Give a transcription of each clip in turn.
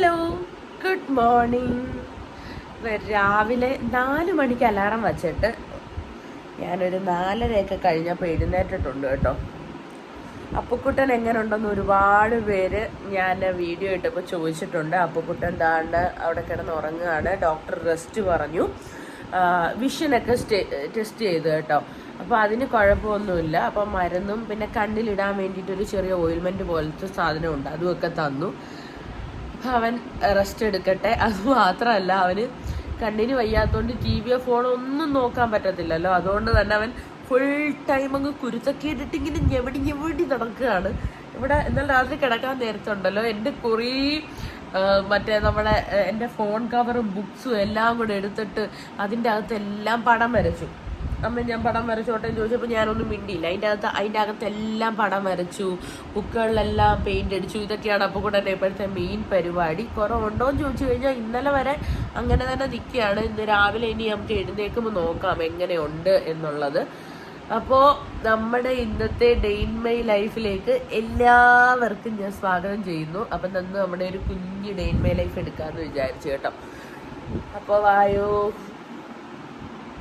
Hello good morning രാവിലെ നാല് മണിക്ക് അലാറം വച്ചിട്ട് ഞാനൊരു നാലരയൊക്കെ കഴിഞ്ഞപ്പോൾ എഴുന്നേറ്റിട്ടുണ്ട് കേട്ടോ. അപ്പുക്കുട്ടൻ എങ്ങനെ ഉണ്ടെന്ന് ഒരുപാട് പേര് ഞാൻ വീഡിയോ ഇട്ടപ്പോൾ ചോദിച്ചിട്ടുണ്ട്. അപ്പുക്കുട്ടൻ താണ്ട് അവിടെ കിടന്ന് ഉറങ്ങുകയാണ്. ഡോക്ടർ റെസ്റ്റ് പറഞ്ഞു. വിഷനൊക്കെ ടെസ്റ്റ് ചെയ്തു കേട്ടോ. അപ്പോൾ അതിന് കുഴപ്പമൊന്നുമില്ല. അപ്പോൾ മരുന്നും പിന്നെ കണ്ണിലിടാൻ വേണ്ടിയിട്ടൊരു ചെറിയ ഓയിൽമെന്റ് പോലത്തെ സാധനമുണ്ട്. അതുമൊക്കെ തന്നു. അവൻ റെസ്റ്റ് എടുക്കട്ടെ. അത് മാത്രമല്ല അവന് കണ്ണിന് വയ്യാത്തതുകൊണ്ട് ടി വിയോ ഫോണോ ഒന്നും നോക്കാൻ പറ്റത്തില്ലല്ലോ. അതുകൊണ്ട് തന്നെ അവൻ ഫുൾ ടൈം അങ്ങ് കുരുത്തൊക്കെ ഇട്ടിട്ട് ഇങ്ങനെ ഞെവിടി ഞെവടി നടക്കുകയാണ്. ഇവിടെ എന്നാൽ രാത്രി കിടക്കാൻ നേരത്തുണ്ടല്ലോ. എന്റെ കുറേ മറ്റേ നമ്മുടെ എന്റെ ഫോൺ കവറും ബുക്സും എല്ലാം കൂടെ എടുത്തിട്ട് അതിന്റെ അകത്ത് എല്ലാം പടം വരച്ചു. അമ്മ ഞാൻ പടം വരച്ചോട്ടെ ചോദിച്ചപ്പോൾ ഞാനൊന്നും മിണ്ടിയില്ല. അതിന്റെ അകത്ത് അതിന്റെ അകത്ത് എല്ലാം പടം വരച്ചു. ബുക്കുകളിലെല്ലാം പെയിന്റ് അടിച്ചു. ഇതൊക്കെയാണ് അപ്പോൾ കൂടെ ഇപ്പോഴത്തെ മെയിൻ പരിപാടി. കുറവുണ്ടോ എന്ന് ചോദിച്ചു കഴിഞ്ഞാൽ ഇന്നലെ വരെ അങ്ങനെ തന്നെ നിൽക്കുകയാണ്. ഇന്ന് രാവിലെ ഇനി നമുക്ക് എഴുന്നേക്കുമ്പോൾ നോക്കാം എങ്ങനെയുണ്ട് എന്നുള്ളത്. അപ്പോൾ നമ്മുടെ ഇന്നത്തെ ഡെയിൻ മൈ ലൈഫിലേക്ക് എല്ലാവർക്കും ഞാൻ സ്വാഗതം ചെയ്യുന്നു. അപ്പം നമ്മുടെ ഒരു കുഞ്ഞ് ഡെയിൻ മൈ ലൈഫ് എടുക്കാമെന്ന് വിചാരിച്ചു കേട്ടോ. അപ്പോൾ വായോ.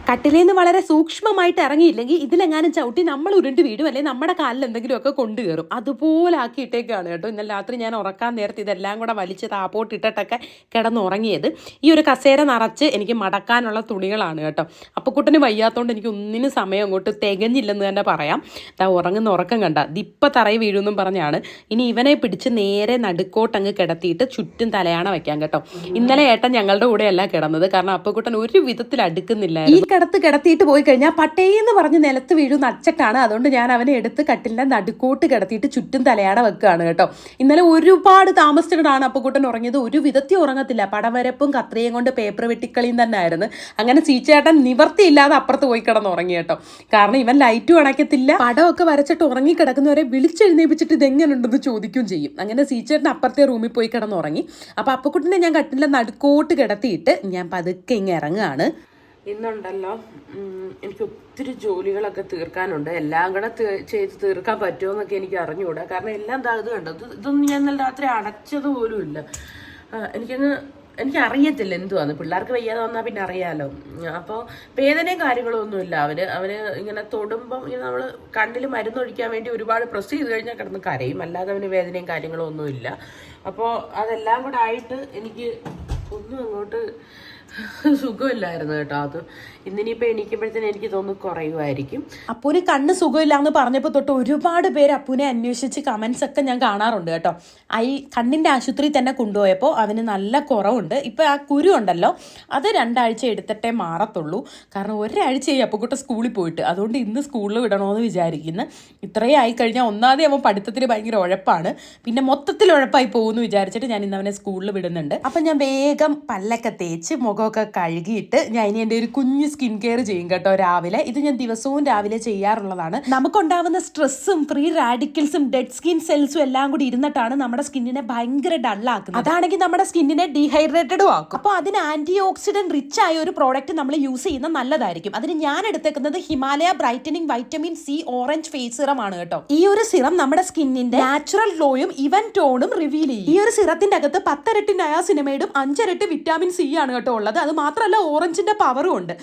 കട്ടിലേന്ന് വളരെ സൂക്ഷ്മമായിട്ട് ഇറങ്ങിയില്ലെങ്കിൽ ഇതിലെങ്ങാനും ചവിട്ടി നമ്മൾ ഉരുണ്ട് വീടും അല്ലെങ്കിൽ നമ്മുടെ കാലിൽ എന്തെങ്കിലുമൊക്കെ കൊണ്ടു കയറും. അതുപോലെ ആക്കിയിട്ടേക്കാണ് കേട്ടോ. ഇന്നലെ രാത്രി ഞാൻ ഉറക്കാൻ നേരത്തെ ഇതെല്ലാം കൂടെ വലിച്ച് താപ്പോട്ടിട്ടിട്ടൊക്കെ കിടന്നുറങ്ങിയത് ഈ ഒരു കസേര നിറച്ച് എനിക്ക് മടക്കാനുള്ള തുണികളാണ് കേട്ടോ. അപ്പോൾ കുട്ടന് വയ്യാത്തതുകൊണ്ട് എനിക്ക് ഒന്നിനും സമയം അങ്ങോട്ട് തികഞ്ഞില്ലെന്ന് തന്നെ പറയാം. ദാ ഉറങ്ങുന്ന ഉറക്കം കണ്ട. ദിപ്പ തറയി വീഴുമെന്നും പറഞ്ഞാണ്. ഇനി ഇവനെ പിടിച്ച് നേരെ നടുക്കോട്ടങ്ങ് കിടത്തിയിട്ട് ചുറ്റും തലയാണ വയ്ക്കാം കേട്ടോ. ഇന്നലെ ഏട്ടൻ ഞങ്ങളുടെ കൂടെയല്ല കിടന്നത്. കാരണം അപ്പക്കുട്ടൻ ഒരു വിധത്തിൽ അടുക്കുന്നില്ല കിടത്ത് കിടത്തിയിട്ട് പോയി കഴിഞ്ഞാൽ പട്ടേന്ന് പറഞ്ഞ് നിലത്ത് വീഴുന്ന അച്ചക്കാണ് അതുകൊണ്ട് ഞാൻ അവനെ എടുത്ത് കട്ടിലിന്റെ നടുക്കോട്ട് കിടത്തിയിട്ട് ചുറ്റും തലയാട വെക്കുകയാണ് കേട്ടോ. ഇന്നലെ ഒരുപാട് താമസിച്ചിട്ടാണ് അപ്പക്കുട്ടൻ ഉറങ്ങിയത്. ഒരു വിധത്തിൽ ഉറങ്ങത്തില്ല. പടവരപ്പും കത്രിയും കൊണ്ട് പേപ്പർ വെട്ടിക്കളിയും തന്നെ ആയിരുന്നു അങ്ങനെ ചീച്ചേട്ടൻ നിവർത്തിയില്ലാതെ അപ്പുറത്ത് പോയി കിടന്ന് ഉറങ്ങി കേട്ടോ. കാരണം ഇവൻ ലൈറ്റും അണയ്ക്കത്തില്ല പടമൊക്കെ വരച്ചിട്ട് ഉറങ്ങി കിടക്കുന്നവരെ വിളിച്ചെഴുന്നേപ്പിച്ചിട്ട് ഇതെങ്ങനെയുണ്ടെന്ന് ചോദിക്കുകയും ചെയ്യും. അങ്ങനെ സീച്ചേട്ടൻ അപ്പുറത്തെ റൂമിൽ പോയി കിടന്നുറങ്ങി അപ്പോൾ അപ്പക്കുട്ടിനെ ഞാൻ കട്ടിലിന്റെ നടുക്കോട്ട് കിടത്തിയിട്ട് ഞാൻ പതുക്കെ ഇങ്ങനെ ഇറങ്ങുകയാണ്. ഇന്നുണ്ടല്ലോ. എനിക്ക് ഒത്തിരി ജോലികളൊക്കെ തീർക്കാനുണ്ട്. എല്ലാം കൂടെ ചെയ്ത് തീർക്കാൻ പറ്റുമോ എന്നൊക്കെ എനിക്ക് അറിഞ്ഞുകൂടാ. കാരണം എല്ലാം ഇത് കണ്ടോ? ഇതൊന്നും ഞാൻ ഇന്നലെ രാത്രി അടച്ചത് പോലും ഇല്ല. എനിക്കങ്ങ് എനിക്ക് അറിയത്തില്ല എന്തുവാന്ന്. പിള്ളേർക്ക് വയ്യാതെ വന്നാൽ പിന്നെ അറിയാലോ. അപ്പോൾ വേദനയും കാര്യങ്ങളൊന്നും ഒന്നുമില്ല അവന് അവന് ഇങ്ങനെ തൊടുമ്പം ഇങ്ങനെ നമ്മൾ കണ്ണിൽ മരുന്നൊഴിക്കാൻ വേണ്ടി ഒരുപാട് പ്രസ് ചെയ്ത് കഴിഞ്ഞാൽ കിടന്ന് കരയും. അല്ലാതെ അവന് വേദനയും കാര്യങ്ങളൊന്നും ഒന്നുമില്ല അപ്പോൾ അതെല്ലാം കൂടെ ആയിട്ട് എനിക്ക് ഒന്നും അങ്ങോട്ട് സുഖമില്ലായിരുന്നു കേട്ടോ. അത് ഇന്നിനിപ്പോൾ എണീക്കുമ്പോഴത്തേനും എനിക്ക് തോന്നുന്നു കുറയുമായിരിക്കും. അപ്പൂന് കണ്ണ് സുഖമില്ല എന്ന് പറഞ്ഞപ്പോൾ തൊട്ട് ഒരുപാട് പേര് അപ്പൂനെ അന്വേഷിച്ച് കമന്റ്സ് ഒക്കെ ഞാൻ കാണാറുണ്ട് കേട്ടോ. ഐ കണ്ണിന്റെ ആശുപത്രിയിൽ തന്നെ കൊണ്ടുപോയപ്പോൾ അവന് നല്ല കുറവുണ്ട്. ഇപ്പോൾ ആ കുരു ഉണ്ടല്ലോ അത് രണ്ടാഴ്ച എടുത്തിട്ടേ മാറത്തുള്ളൂ. കാരണം ഒരാഴ്ചയായി അപ്പുക്കുട്ട സ്കൂളിൽ പോയിട്ട്. അതുകൊണ്ട് ഇന്ന് സ്കൂളിൽ വിടണമെന്ന് വിചാരിക്കുന്നു. ഇത്രയും ആയി കഴിഞ്ഞാൽ ഒന്നാമതേ അവൻ പഠിത്തത്തിന് ഭയങ്കര ഉഴപ്പാണ്. പിന്നെ മൊത്തത്തിൽ ഉഴപ്പായി പോകുമെന്ന് വിചാരിച്ചിട്ട് ഞാൻ ഇന്ന് അവനെ സ്കൂളിൽ വിടുന്നുണ്ട്. അപ്പം ഞാൻ വേഗം പല്ലൊക്കെ തേച്ച് മുഖമൊക്കെ കഴുകിയിട്ട് ഞാൻ ഇനി എന്റെ ഒരു കുഞ്ഞ് സ്കിൻ കെയർ ചെയ്യും കേട്ടോ രാവിലെ. ഇത് ഞാൻ ദിവസവും രാവിലെ ചെയ്യാറുള്ളതാണ്. നമുക്കുണ്ടാവുന്ന സ്ട്രെസ്സും ഫ്രീ റാഡിക്കൽസും ഡെഡ് സ്കിൻ സെൽസും എല്ലാം കൂടി ഇരുന്നിട്ടാണ് നമ്മുടെ സ്കിന്നിനെ ഭയങ്കര ഡള്ളാക്കുന്നത്. അതാണെങ്കിൽ നമ്മുടെ സ്കിന്നിനെ ഡീഹൈഡ്രേറ്റഡും ആക്കും. അപ്പോൾ അതിന് ആന്റി ഓക്സിഡന്റ് റിച്ച് ആയ ഒരു പ്രോഡക്റ്റ് നമ്മൾ യൂസ് ചെയ്യുന്നത് നല്ലതായിരിക്കും. അതിന് ഞാൻ എടുത്തേക്കുന്നത് Himalaya brightening vitamin C orange face serum ആണ് കേട്ടോ. ഈ ഒരു സിറം നമ്മുടെ സ്കിന്നിന്റെ നാച്ചുറൽ ഗ്ലോയും ഇവൻ ടോണും റിവീൽ ചെയ്യും. ഈ ഒരു സിറത്തിന്റെ അകത്ത് പത്തരട്ടി നയാസിനമൈഡും അഞ്ചരട്ടി വിറ്റാമിൻ സി ആണ് കേട്ടോ ഉള്ളത്. അത് മാത്രമല്ല ഓറഞ്ചിന്റെ പവറും ഉണ്ട്.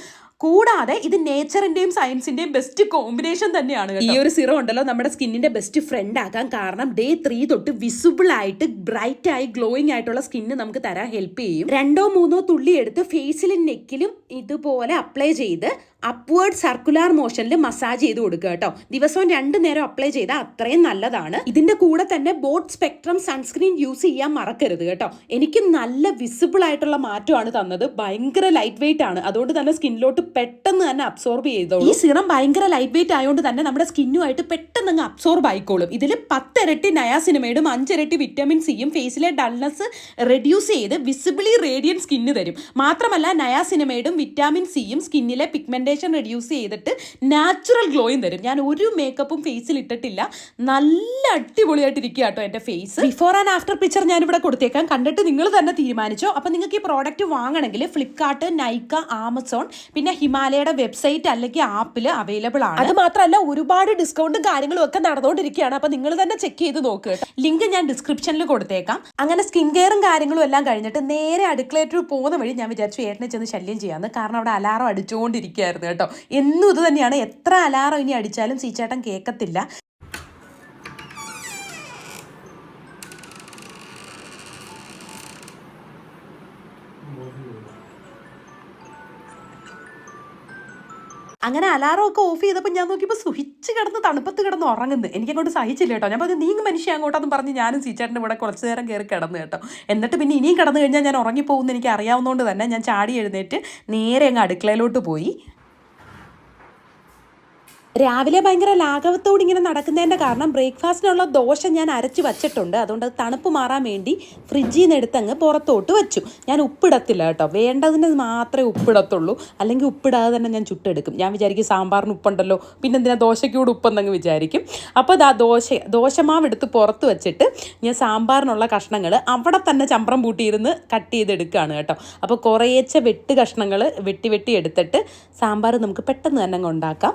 കൂടാതെ ഇത് നേച്ചറിന്റെയും സയൻസിന്റെയും ബെസ്റ്റ് കോമ്പിനേഷൻ തന്നെയാണ് ഈ ഒരു സിറം ഉണ്ടല്ലോ നമ്മുടെ സ്കിന്നിന്റെ ബെസ്റ്റ് ഫ്രണ്ട് ആകാൻ കാരണം ഡേ ത്രീ തൊട്ട് വിസിബിൾ ആയിട്ട് ബ്രൈറ്റ് ആയി ഗ്ലോയിങ് ആയിട്ടുള്ള സ്കിന്ന് നമുക്ക് തരാൻ ഹെൽപ്പ് ചെയ്യും. രണ്ടോ മൂന്നോ തുള്ളി എടുത്ത് ഫേസിലും നെക്കിലും ഇതുപോലെ അപ്ലൈ ചെയ്ത് അപ്വേർഡ് സർക്കുലാർ മോഷനിൽ മസാജ് ചെയ്ത് കൊടുക്കുക കേട്ടോ. ദിവസവും രണ്ടു നേരം അപ്ലൈ ചെയ്താൽ അത്രയും നല്ലതാണ്. ഇതിന്റെ കൂടെ തന്നെ ബോട്ട് സ്പെക്ട്രം സൺസ്ക്രീൻ യൂസ് ചെയ്യാൻ മറക്കരുത് കേട്ടോ. എനിക്ക് നല്ല വിസിബിൾ ആയിട്ടുള്ള മാറ്റമാണ് തന്നത്. ഭയങ്കര ലൈറ്റ് വെയിറ്റ് ആണ്. അതുകൊണ്ട് തന്നെ സ്കിന്നിലോട്ട് പെട്ടെന്ന് തന്നെ അബ്സോർബ് ചെയ്തോളൂ. ഈ സിറം ഭയങ്കര ലൈറ്റ് വെയിറ്റ് ആയതുകൊണ്ട് തന്നെ നമ്മുടെ സ്കിന്നുമായിട്ട് പെട്ടെന്ന് അങ്ങ് അബ്സോർബ് ആയിക്കോളും. ഇതിൽ പത്തിരട്ടി നയാസിനമേഡും അഞ്ചിരട്ടി വിറ്റമിൻ സിയും ഫേസിലെ ഡൾനെസ് റെഡ്യൂസ് ചെയ്ത് വിസിബിളി റേഡിയൻ സ്കിന്ന് തരും. മാത്രമല്ല നയാസിനമേഡും വിറ്റാമിൻ സിയും സ്കിന്നിലെ പിഗ്മെന്റേഷൻ പിഗ്മെന്റേഷൻ റെഡ്യൂസ് ചെയ്തിട്ട് നാച്ചുറൽ ഗ്ലോയും തരും. ഞാൻ ഒരു മേക്കപ്പും ഫേസിൽ ഇട്ടിട്ടില്ല. നല്ല അടിപൊളിയായിട്ടിരിക്കുക കേട്ടോ എന്റെ face before and after picture ഞാൻ ഇവിടെ കൊടുത്തേക്കാം. കണ്ടിട്ട് നിങ്ങൾ തന്നെ തീരുമാനിച്ചോ. അപ്പം നിങ്ങൾക്ക് ഈ പ്രോഡക്റ്റ് വാങ്ങണമെങ്കിൽ ഫ്ലിപ്കാർട്ട് നൈക്ക ആമസോൺ പിന്നെ ഹിമാലയയുടെ വെബ്സൈറ്റ് അല്ലെങ്കിൽ ആപ്പിൽ അവൈലബിൾ ആണ്. അത് മാത്രമല്ല ഒരുപാട് ഡിസ്കൗണ്ടും കാര്യങ്ങളും ഒക്കെ നടന്നുകൊണ്ടിരിക്കുകയാണ്. അപ്പം നിങ്ങൾ തന്നെ ചെക്ക് ചെയ്ത് നോക്കുക ലിങ്ക് ഞാൻ ഡിസ്ക്രിപ്ഷനിൽ കൊടുത്തേക്കാം. അങ്ങനെ സ്കിൻ കെയറും കാര്യങ്ങളും എല്ലാം കഴിഞ്ഞിട്ട് നേരെ അടുക്കളയിട്ട് പോകുന്ന വഴി ഞാൻ വിചാരിച്ചു ഏട്ടനെ ചെന്ന് ശല്യം ചെയ്യാമെന്ന് കാരണം അവിടെ അലാറം അടിച്ചുകൊണ്ടിരിക്കുകയായിരുന്നു. കേട്ടോ. എന്നും ഇത് തന്നെയാണ്. എത്ര അലാറം ഇനി അടിച്ചാലും സീച്ചേട്ടൻ കേൾക്കത്തില്ല അങ്ങനെ അലാറം ഒക്കെ ഓഫ് ചെയ്തപ്പോൾ ഞാൻ നോക്കിയപ്പോൾ സുഹിച്ച് കിടന്ന് തണുപ്പത്ത് കിടന്ന് ഉറങ്ങുന്നു. എനിക്ക് അങ്ങോട്ട് സഹിച്ചില്ല കേട്ടോ. ഞാൻ പറഞ്ഞു നീ മനുഷ്യ അങ്ങോട്ടെന്ന് പറഞ്ഞ് ഞാനും സീച്ചേട്ടന്റെ ഇവിടെ കുറച്ച് നേരം കയറി കിടന്നു കേട്ടോ. എന്നിട്ട് പിന്നെ ഇനിയും കിടന്നു കഴിഞ്ഞാൽ ഞാൻ ഉറങ്ങിപ്പോകുമെന്ന് എനിക്ക് അറിയാവുന്നതുകൊണ്ട് തന്നെ ഞാൻ ചാടി എഴുന്നേറ്റ് നേരെ അങ്ങ് അടുക്കളയിലോട്ട് പോയി. രാവിലെ ഭയങ്കര ലാഘവത്തോട് ഇങ്ങനെ നടക്കുന്നതിന്റെ കാരണം ബ്രേക്ക്ഫാസ്റ്റിനുള്ള ദോശ ഞാൻ അരച്ച് വച്ചിട്ടുണ്ട്. അതുകൊണ്ട് അത് തണുപ്പ് മാറാൻ വേണ്ടി ഫ്രിഡ്ജിൽ നിന്ന് എടുത്തങ്ങ് പുറത്തോട്ട് വെച്ചു. ഞാൻ ഉപ്പിടത്തില്ല കേട്ടോ. വേണ്ടതിന് മാത്രമേ ഉപ്പിടത്തുള്ളൂ. അല്ലെങ്കിൽ ഉപ്പിടാതെ തന്നെ ഞാൻ ചുട്ടെടുക്കും. ഞാൻ വിചാരിക്കും സാമ്പാറിന് ഉപ്പുണ്ടല്ലോ. പിന്നെ എന്തിനാ ദോശയ്ക്കൂടെ ഉപ്പെന്നങ്ങ് വിചാരിക്കും. അപ്പോൾ ദാ ദോശ ദോശമാവ് എടുത്ത് പുറത്ത് വെച്ചിട്ട് ഞാൻ സാമ്പാറിനുള്ള കഷ്ണങ്ങൾ അവിടെ തന്നെ ചമ്പ്രം പൂട്ടിയിരുന്ന് കട്ട് ചെയ്തെടുക്കുകയാണ് കേട്ടോ. അപ്പോൾ കുറേച്ച വെട്ട് കഷ്ണങ്ങൾ വെട്ടി വെട്ടി എടുത്തിട്ട് സാമ്പാർ നമുക്ക് പെട്ടെന്ന് തന്നെ അങ്ങ് ഉണ്ടാക്കാം.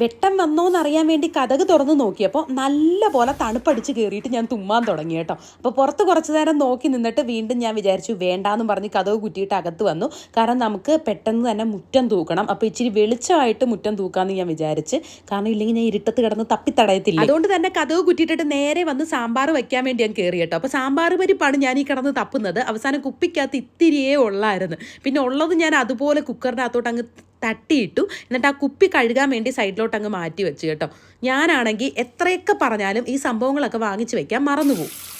വെട്ടം വന്നോ എന്നറിയാൻ വേണ്ടി കഥക് തുറന്ന് നോക്കിയപ്പോൾ നല്ല പോലെ തണുപ്പടിച്ച് കയറിയിട്ട് ഞാൻ തുമ്മാൻ തുടങ്ങി കേട്ടോ. അപ്പോൾ പുറത്ത് കുറച്ച് നേരം നോക്കി നിന്നിട്ട് വീണ്ടും ഞാൻ വിചാരിച്ചു വേണ്ടാന്ന് പറഞ്ഞ് കഥക് കുറ്റിയിട്ട് അകത്ത് വന്നു. കാരണം നമുക്ക് പെട്ടെന്ന് തന്നെ മുറ്റം തൂക്കണം. അപ്പോൾ ഇച്ചിരി വെളിച്ചമായിട്ട് മുറ്റം തൂക്കാമെന്ന് ഞാൻ വിചാരിച്ച്. കാരണം ഇല്ലെങ്കിൽ ഞാൻ ഇരുട്ടത്ത് കിടന്ന് തപ്പിത്തടയത്തില്ല? അതുകൊണ്ട് തന്നെ കഥക് കുറ്റിയിട്ടിട്ട് നേരെ വന്ന് സാമ്പാർ വയ്ക്കാൻ വേണ്ടി ഞാൻ കയറി കേട്ടോ. അപ്പോൾ സാമ്പാർ പരിപ്പാണ് ഞാൻ ഈ കിടന്ന് തപ്പുന്നത്. അവസാനം കുപ്പിക്കകത്ത് ഇത്തിരിയേ ഉള്ളായിരുന്നു. പിന്നെ ഉള്ളത് ഞാൻ അതുപോലെ കുക്കറിനകത്തോട്ട് അങ്ങ് തട്ടിയിട്ടു. എന്നിട്ട് ആ കുപ്പി കഴുകാൻ വേണ്ടി സൈഡിലോട്ട് അങ്ങ് മാറ്റി വെച്ച് കേട്ടോ. ഞാനാണെങ്കിൽ എത്രയൊക്കെ പറഞ്ഞാലും ഈ സംഭവങ്ങളൊക്കെ വാങ്ങിച്ചു വെക്കാൻ മറന്നുപോകും.